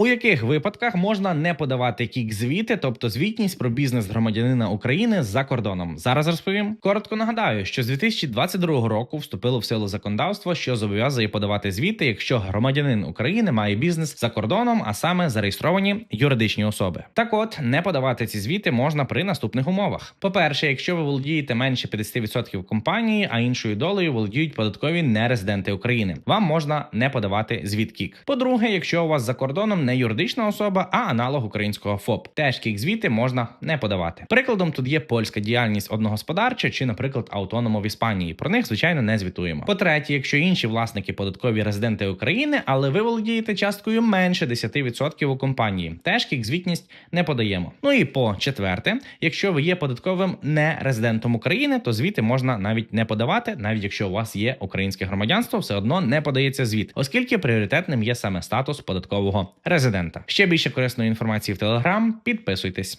У яких випадках можна не подавати кік звіти, тобто звітність про бізнес громадянина України за кордоном? Зараз розповім. Коротко нагадаю, що з 2022 року вступило в силу законодавство, що зобов'язує подавати звіти, якщо громадянин України має бізнес за кордоном, а саме зареєстровані юридичні особи. Так от не подавати ці звіти можна при наступних умовах. По-перше, якщо ви володієте менше 50% компанії, а іншою долею володіють податкові нерезиденти України, вам можна не подавати звіт кік. По-друге, якщо у вас за кордоном не юридична особа, а аналог українського ФОП, теж кік звіти можна не подавати. Прикладом тут є польська діяльність одногосподарча чи, наприклад, автономо в Іспанії. Про них звичайно не звітуємо. По-третє, якщо інші власники податкові резиденти України, але ви володієте часткою менше 10% у компанії, теж кік звітність не подаємо. Ну і по четверте, якщо ви є податковим не резидентом України, то звіти можна навіть не подавати, навіть якщо у вас є українське громадянство, все одно не подається звіт, оскільки пріоритетним є саме статус податкового резидента. Ще більше корисної інформації в Телеграм. Підписуйтесь.